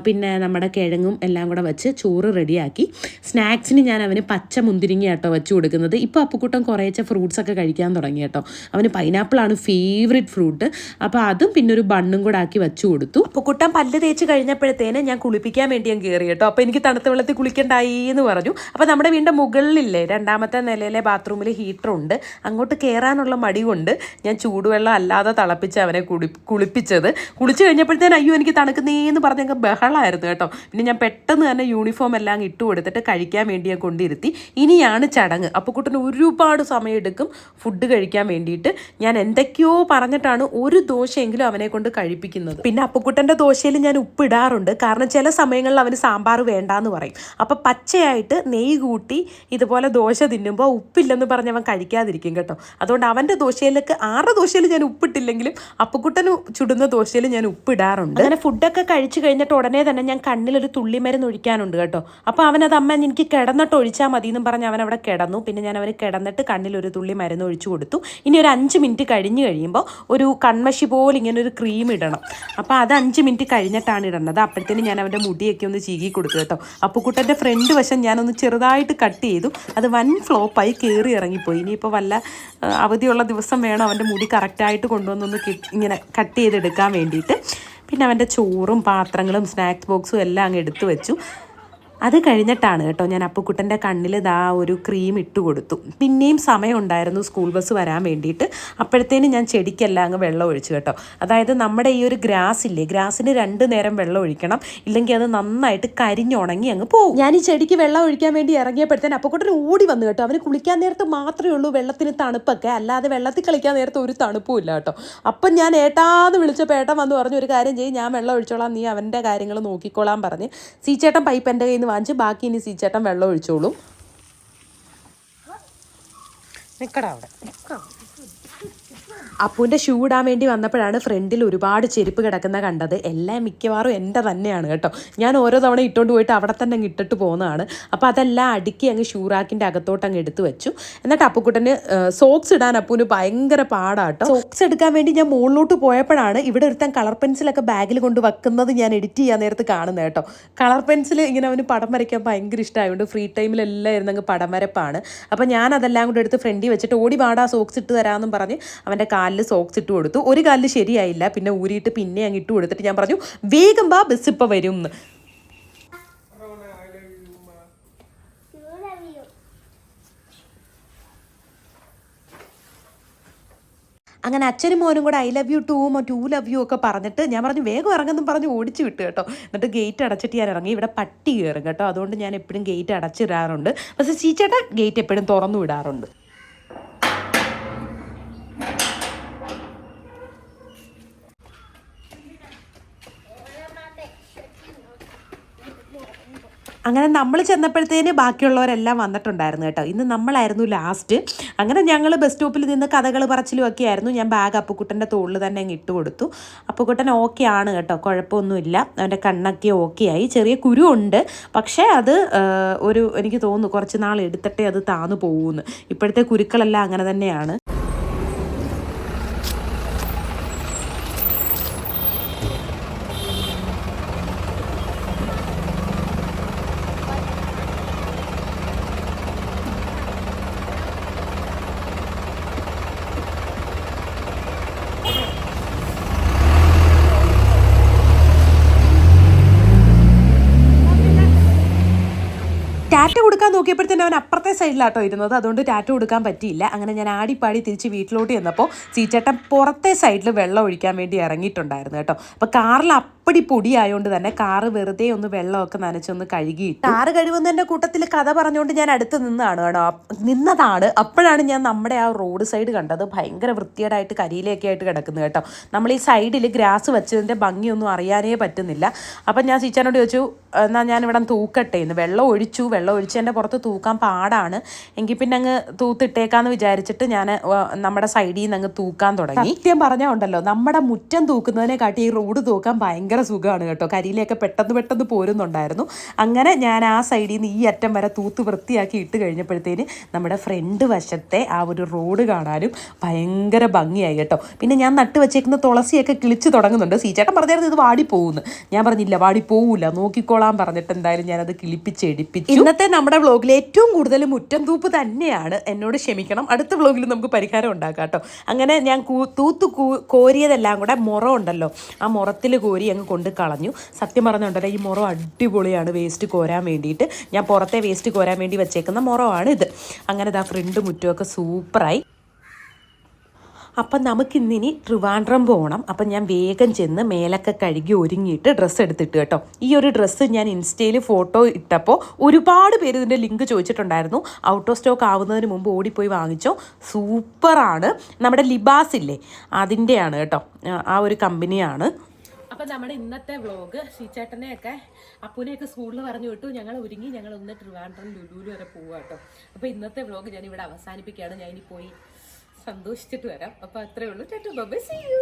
പിന്നെ നമ്മുടെ കിഴങ്ങും എല്ലാം കൂടെ വെച്ച് ചോറ് റെഡിയാക്കി. സ്നാക്സിന് ഞാൻ അവന് പച്ച മുന്തിരിങ്ങ കേട്ടോ വെച്ച് കൊടുക്കുന്നത്. ഇപ്പോൾ അപ്പുക്കൂട്ടം കുറേച്ച ഫ്രൂട്ട്സ് ഒക്കെ കഴിക്കാൻ തുടങ്ങി കേട്ടോ. അവന് പൈനാപ്പിളാണ് ഫേവറേറ്റ് ഫ്രൂട്ട് അപ്പോൾ അതും പിന്നെ ഒരു ബണ്ണും കൂടെ ആക്കി വെച്ച് കൊടുത്തു. അപ്പുക്കുട്ടം പല്ല് തേച്ച് കഴിഞ്ഞപ്പോഴത്തേന് ഞാൻ കുളിപ്പിക്കാൻ വേണ്ടി ഞാൻ കയറി കേട്ടോ. അപ്പോൾ എനിക്ക് തണുത്ത വെള്ളത്തിൽ കുളിക്കണ്ടായി എന്ന് പറഞ്ഞു. അപ്പോൾ നമ്മുടെ വീടിന്റെ മുകളിലില്ലേ രണ്ടാമത്തെ നിലയിലെ ബാത്റൂമിൽ ഹീറ്ററുണ്ട് അങ്ങോട്ട് കയറാനുള്ള മടി കൊണ്ട് ഞാൻ ചൂടുവെള്ളം അല്ലാതെ തിളപ്പിച്ച് അവനെ കുളി കുളിപ്പിച്ചത്. കുളിച്ച് കഴിഞ്ഞപ്പോഴത്തേന് അയ്യോ എനിക്ക് തണുക്കുന്നേന്ന് പറഞ്ഞ ബഹളമായിരുന്നു കേട്ടോ. പിന്നെ ഞാൻ പെട്ടെന്ന് തന്നെ യൂണിഫോം എല്ലാം ഇട്ട് കൊടുത്തിട്ട് കഴിക്കാൻ വേണ്ടി ഞാൻ കൊണ്ടിരുത്തി. ഇനിയാണ് ചടങ്ങ്. അപ്പോൾ കുട്ടന് ഒരുപാട് സമയം എടുക്കും ഫുഡ് കഴിക്കാൻ വേണ്ടിയിട്ട്. ഞാൻ എന്തൊക്കെയോ പറഞ്ഞിട്ടാണ് ഒരു ദോശയെങ്കിലും അവനെ കൊണ്ട് കഴിപ്പിക്കുന്നത്. പിന്നെ അപ്പുക്കുട്ടന്റെ ദോശയിൽ ഞാൻ ഉപ്പിടാറുണ്ട് കാരണം ചില സമയങ്ങളിൽ അവന് സാമ്പാർ വേണ്ടാന്ന് പറയും. അപ്പോൾ പച്ചയായിട്ട് നെയ്യ് കൂട്ടി ഇതുപോലെ ദോശ തിന്നുമ്പോൾ ഉപ്പില്ലെന്ന് പറഞ്ഞ് അവൻ കഴിക്കാതിരിക്കും കേട്ടോ. അതുകൊണ്ട് അവന്റെ ദോശയിലേക്ക് ആറ് ദോശയിൽ ഞാൻ ഉപ്പിട്ടില്ലെങ്കിലും അപ്പുക്കുട്ടന് ചുടുന്ന ദോശയിൽ ഞാൻ ഉപ്പിടാറുണ്ട്. അങ്ങനെ ഫുഡൊക്കെ കഴിച്ചു കഴിഞ്ഞിട്ട് ഉടനെ തന്നെ ഞാൻ കണ്ണിലൊരു തുള്ളിമരുന്ന് ഒഴിക്കാനുണ്ട് കേട്ടോ. അപ്പോൾ അവനത് അമ്മ എനിക്ക് കിടന്നിട്ട് ഒഴിച്ചാൽ മതി എന്നും പറഞ്ഞ് അവൻ അവിടെ കിടന്നു. പിന്നെ ഞാൻ അവന് കിടന്നിട്ട് കണ്ണിലൊരു തുള്ളി മരുന്ന് ഒഴിച്ചു കൊടുത്തു. ഇനി ഒരു അഞ്ച് മിനിറ്റ് കഴിഞ്ഞ് കഴിയുമ്പോൾ ഒരു കൺമഷി പോലെ ഇങ്ങനെ ഒരു ക്രീം ഇടണം. അപ്പോൾ അത് അഞ്ച് മിനിറ്റ് കഴിഞ്ഞിട്ടാണ് ഇടേണ്ടത് അപ്പോഴത്തേന് ഞാൻ അവന്റെ മുടിയൊക്കെ ഒന്ന് ചീകി കൊടുത്തു കേട്ടോ. അപ്പുക്കുട്ടന്റെ ഫ്രണ്ട് വശം ഞാനൊന്ന് ചെറുതായിട്ട് കട്ട് ചെയ്തു. അത് വൻ ഫ്ലോപ്പായി കയറി ഇറങ്ങിപ്പോയി. ഇനിയിപ്പോൾ വല്ല അവധിയുള്ള ദിവസം വേണം അവന്റെ മുടി കറക്റ്റായിട്ട് കൊണ്ടുവന്നൊന്ന് ഇങ്ങനെ കട്ട് ചെയ്തെടുക്കാൻ വേണ്ടിയിട്ട്. പിന്നെ അവന്റെ ചോറും പാത്രങ്ങളും സ്നാക്സ് ബോക്സും എല്ലാം അങ്ങ് എടുത്തു വെച്ചു. അത് കഴിഞ്ഞിട്ടാണ് കേട്ടോ ഞാൻ അപ്പുക്കുട്ടന്റെ കണ്ണിൽ ദാ ഒരു ക്രീം ഇട്ട് കൊടുത്തു. പിന്നെയും സമയമുണ്ടായിരുന്നു സ്കൂൾ ബസ് വരാൻ വേണ്ടിയിട്ട്. അപ്പോഴത്തേനും ഞാൻ ചെടിക്കെല്ലാം അങ്ങ് വെള്ളം ഒഴിച്ചു കേട്ടോ. അതായത് നമ്മുടെ ഈ ഒരു ഗ്രാസ് ഇല്ലേ ഗ്രാസിന് രണ്ട് നേരം വെള്ളം ഒഴിക്കണം. ഇല്ലെങ്കിൽ അത് നന്നായിട്ട് കരിഞ്ഞുണങ്ങി അങ്ങ് പോകും ഞാൻ ഈ ചെടിക്ക് വെള്ളം ഒഴിക്കാൻ വേണ്ടി ഇറങ്ങിയപ്പോഴത്തേന് അപ്പുക്കുട്ടൻ ഓടി വന്നു കേട്ടോ. അവന് കുളിക്കാൻ നേരത്ത് മാത്രമേ ഉള്ളൂ വെള്ളത്തിന് തണുപ്പൊക്കെ. അല്ലാതെ വെള്ളത്തിൽ കളിക്കാൻ നേരത്തെ ഒരു തണുപ്പും ഇല്ല കേട്ടോ. അപ്പം ഞാൻ ഏട്ടാന്ന് വിളിച്ചപ്പോൾ ഏട്ടൻ വന്ന് പറഞ്ഞു ഒരു കാര്യം ചെയ്യും ഞാൻ വെള്ളം ഒഴിച്ചോളാം. നീ അവന്റെ കാര്യങ്ങൾ നോക്കിക്കോളാം പറഞ്ഞ്. സീച്ചേട്ടൻ പൈപ്പ് എന്റെ കയ്യിൽ നിന്ന് വാങ്ങിച്ച് ബാക്കി ഇനി സീച്ചേട്ടൻ വെള്ളം ഒഴിച്ചോളും. നിക്കടാ അവിടെ. അപ്പൂന്റെ ഷൂ ഇടാൻ വേണ്ടി വന്നപ്പോഴാണ് ഫ്രണ്ടിൽ ഒരുപാട് ചെരുപ്പ് കിടക്കുന്ന കണ്ടത്. എല്ലാം മിക്കവാറും എന്റെ തന്നെയാണ് കേട്ടോ. ഞാൻ ഓരോ തവണ ഇട്ടുകൊണ്ട് പോയിട്ട് അവിടെ തന്നെ അങ്ങ് ഇട്ടിട്ട് പോകുന്നതാണ്. അപ്പോൾ അതെല്ലാം അടുക്കി അങ്ങ് ഷൂറാക്കിന്റെ അകത്തോട്ട് അങ്ങ് എടുത്തു വെച്ചു. എന്നിട്ട് അപ്പുക്കുട്ടന് സോക്സ് ഇടാൻ അപ്പൂന് ഭയങ്കര പാടാട്ടോ സോക്സ് എടുക്കാൻ വേണ്ടി ഞാൻ മുകളിലോട്ട് പോയപ്പോഴാണ് ഇവിടെ ഒരുത്തൻ കളർ പെൻസിലൊക്കെ ബാഗിൽ കൊണ്ട് വെക്കുന്നത് ഞാൻ എഡിറ്റ് ചെയ്യാൻ നേരത്ത് കാണുന്നത് കേട്ടോ. കളർ പെൻസിൽ ഇങ്ങനെ അവന് പടം വരയ്ക്കാൻ ഭയങ്കര ഇഷ്ടമായതുകൊണ്ട് ഫ്രീ ടൈമിലെല്ലാം ഇരുന്ന് അങ്ങ് പടം വരപ്പാണ്. അപ്പോൾ ഞാൻ അതെല്ലാം കൂടെ എടുത്ത് ഫ്രണ്ടിൽ വെച്ചിട്ട് ഓടി പാടാ സോക്സ് ഇട്ട് തരാമെന്നും പറഞ്ഞ് അവന്റെ കാലിൽ സോക്സ് ഇട്ട് കൊടുത്തു. ഒരു കാലിൽ ശരിയായില്ല. പിന്നെ ഊരിയിട്ട് പിന്നെ അങ്ങ് ഇട്ട് കൊടുത്തിട്ട് ഞാൻ പറഞ്ഞു വേഗം ബാ ബസ് ഇപ്പോൾ വരും. എന്ന് അങ്ങനെ അച്ഛനും മോനും കൂടെ ഐ ലവ് യു ടൂ മോ ടു ലവ് യു ഒക്കെ പറഞ്ഞിട്ട് ഞാൻ പറഞ്ഞു വേഗം ഇറങ്ങുന്നു പറഞ്ഞ് ഓടിച്ചു വിട്ടു കേട്ടോ. എന്നിട്ട് ഗേറ്റ് അടച്ചിട്ട് ഞാൻ ഇറങ്ങി. ഇവിടെ പട്ടി കയറും കേട്ടോ. അതുകൊണ്ട് ഞാൻ എപ്പോഴും ഗേറ്റ് അടച്ചിടാറുണ്ട്. പക്ഷേ ചീച്ചേട്ടൻ ഗേറ്റ് എപ്പോഴും തുറന്നു വിടാറുണ്ട്. അങ്ങനെ നമ്മൾ ചെന്നപ്പോഴത്തേന് ബാക്കിയുള്ളവരെല്ലാം വന്നിട്ടുണ്ടായിരുന്നു കേട്ടോ. ഇന്ന് നമ്മളായിരുന്നു ലാസ്റ്റ് അങ്ങനെ ഞങ്ങൾ ബസ് സ്റ്റോപ്പിൽ നിന്ന് കഥകൾ പറച്ചിലും ഒക്കെ ആയിരുന്നു. ഞാൻ ബാഗ് അപ്പുക്കുട്ടന്റെ തോളിൽ തന്നെ അങ്ങ് ഇട്ട് കൊടുത്തു. അപ്പുക്കുട്ടൻ ഓക്കെ ആണ് കേട്ടോ. കുഴപ്പമൊന്നുമില്ല. അവന്റെ കണ്ണൊക്കെ ഓക്കെ ആയി. ചെറിയ കുരു ഉണ്ട്. പക്ഷേ അത് ഒരു എനിക്ക് തോന്നുന്നു കുറച്ച് നാൾ എടുത്തിട്ടേ അത് താന്നു പോകുമെന്ന് ഇപ്പോഴത്തെ കുരുക്കളെല്ലാം അങ്ങനെ തന്നെയാണ്. നോക്കിയപ്പോഴത്തേനും അവൻ അപ്പുറത്തെ സൈഡിലാട്ടോ ഇരുന്നത്. അതുകൊണ്ട് ടാറ്റു കൊടുക്കാൻ പറ്റിയില്ല. അങ്ങനെ ഞാൻ ആടിപ്പാടി തിരിച്ച് വീട്ടിലോട്ട് ചെന്നപ്പോൾ ചീച്ചേട്ടൻ പുറത്തെ സൈഡിൽ വെള്ളം ഒഴിക്കാൻ വേണ്ടി ഇറങ്ങിയിട്ടുണ്ടായിരുന്നു കേട്ടോ. അപ്പോൾ കാറിൽ അപ്പടി പൊടി ആയതുകൊണ്ട് തന്നെ കാറ് വെറുതെ ഒന്ന് വെള്ളമൊക്കെ നനച്ചൊന്ന് കഴുകി കാറ് കഴിവുന്നതിന്റെ കൂട്ടത്തിൽ കഥ പറഞ്ഞുകൊണ്ട് ഞാൻ അടുത്ത് നിന്നാണ് കേട്ടോ. നിന്നതാണ്. അപ്പോഴാണ് ഞാൻ നമ്മുടെ ആ റോഡ് സൈഡ് കണ്ടത്. ഭയങ്കര വൃത്തിയേടായിട്ട് കരിയിലൊക്കെ ആയിട്ട് കിടക്കുന്നത് കേട്ടോ. നമ്മൾ ഈ സൈഡിൽ ഗ്രാസ് വെച്ചതിന്റെ ഭംഗിയൊന്നും അറിയാനേ പറ്റുന്നില്ല. അപ്പം ഞാൻ സീച്ചാനോട് ചോദിച്ചു എന്നാൽ ഞാൻ ഇവിടെ തൂക്കട്ടെ. എന്ന് വെള്ളം ഒഴിച്ചു. വെള്ളം ഒഴിച്ചതിന്റെ പുറത്ത് തൂക്കാൻ പാടാണ്. എങ്കിൽ പിന്നെ അങ്ങ് തൂത്തിട്ടേക്കാന്ന് വിചാരിച്ചിട്ട് ഞാൻ നമ്മുടെ സൈഡിൽ നിന്ന് അങ്ങ് തൂക്കാൻ തുടങ്ങി. സത്യം പറഞ്ഞാൽ ഉണ്ടല്ലോ. നമ്മുടെ മുറ്റം തൂക്കുന്നതിനെ കാട്ടി ഈ റോഡ് തൂക്കാൻ ഭയങ്കര സുഖമാണ് കേട്ടോ. കരിയിലൊക്കെ പെട്ടെന്ന് പെട്ടെന്ന് പോരുന്നുണ്ടായിരുന്നു. അങ്ങനെ ഞാൻ ആ സൈഡിൽ നിന്ന് ഈ അറ്റം വരെ തൂത്ത് വൃത്തിയാക്കി ഇട്ട് കഴിഞ്ഞപ്പോഴത്തേന് നമ്മുടെ ഫ്രണ്ട് വശത്തെ ആ ഒരു റോഡ് കാണാനും ഭയങ്കര ഭംഗിയായി കേട്ടോ. പിന്നെ ഞാൻ നട്ട് വെച്ചേക്കുന്ന തുളസിയൊക്കെ കിളിച്ച് തുടങ്ങുന്നുണ്ട്. സീച്ചേട്ടൻ പറഞ്ഞായിരുന്നു ഇത് വാടിപ്പോകുന്നു ഞാൻ പറഞ്ഞില്ല വാടിപ്പോവില്ല നോക്കിക്കോളാൻ പറഞ്ഞിട്ട് എന്തായാലും ഞാനത് കിളിപ്പിച്ച് എടുപ്പിച്ചു. ഇന്നത്തെ നമ്മുടെ വ്ളോഗിൽ ഏറ്റവും കൂടുതൽ മുറ്റം തൂപ്പ് തന്നെയാണ്. എന്നോട് ക്ഷമിക്കണം. അടുത്ത വ്ളോഗിൽ നമുക്ക് പരിഹാരം ഉണ്ടാക്കാം കേട്ടോ. അങ്ങനെ ഞാൻ തൂത്ത് കോരിയതെല്ലാം കൂടെ മുറം ഉണ്ടല്ലോ. ആ മുറത്തിൽ കോരി അങ്ങ് കൊണ്ട് കളഞ്ഞു. സത്യം പറഞ്ഞുണ്ടല്ലോ ഈ മുറം അടിപൊളിയാണ് വേസ്റ്റ് കോരാൻ വേണ്ടിയിട്ട്. ഞാൻ പുറത്തെ വേസ്റ്റ് കോരാൻ വേണ്ടി വെച്ചേക്കുന്ന മുറമാണ് ഇത്. അങ്ങനെ ഇതാ ഫ്രണ്ട് മുറ്റമൊക്കെ സൂപ്പറായി. അപ്പം നമുക്കിന്നിനി ട്രിവാൻഡ്രം പോകണം അപ്പം ഞാൻ വേഗം ചെന്ന് മേലൊക്കെ കഴുകി ഒരുങ്ങിയിട്ട് ഡ്രസ്സ് എടുത്തിട്ട് കേട്ടോ. ഈ ഒരു ഡ്രസ്സ് ഞാൻ ഇൻസ്റ്റയിൽ ഫോട്ടോ ഇട്ടപ്പോൾ ഒരുപാട് പേര് ഇതിന്റെ ലിങ്ക് ചോദിച്ചിട്ടുണ്ടായിരുന്നു. ഔട്ട് ഓഫ് സ്റ്റോക്ക് ആവുന്നതിന് മുമ്പ് ഓടിപ്പോയി വാങ്ങിച്ചോ. സൂപ്പറാണ്. നമ്മുടെ ലിബാസ് ഇല്ലേ? അതിന്റെയാണ് കേട്ടോ. ആ- ഒരു കമ്പനിയാണ്. അപ്പം നമ്മുടെ ഇന്നത്തെ വ്ളോഗ് ശ്രീചേട്ടനെയൊക്കെ അപ്പൂനെയൊക്കെ സ്കൂളിൽ പറഞ്ഞു വിട്ടു. ഞങ്ങൾ ഒരുങ്ങി ഞങ്ങൾ ഒന്ന് ട്രിവാൻഡ്രം ലുലൂര് വരെ പോവുക കേട്ടോ അപ്പോൾ ഇന്നത്തെ വ്ളോഗ് ഞാൻ ഇവിടെ അവസാനിപ്പിക്കുകയാണ്. ഞാൻ ഇനി പോയി സന്തോഷിച്ചിട്ട് വരാം. അപ്പോൾ അത്രേ ഉള്ളൂ. ചേട്ടൻ ബൈ സീ യു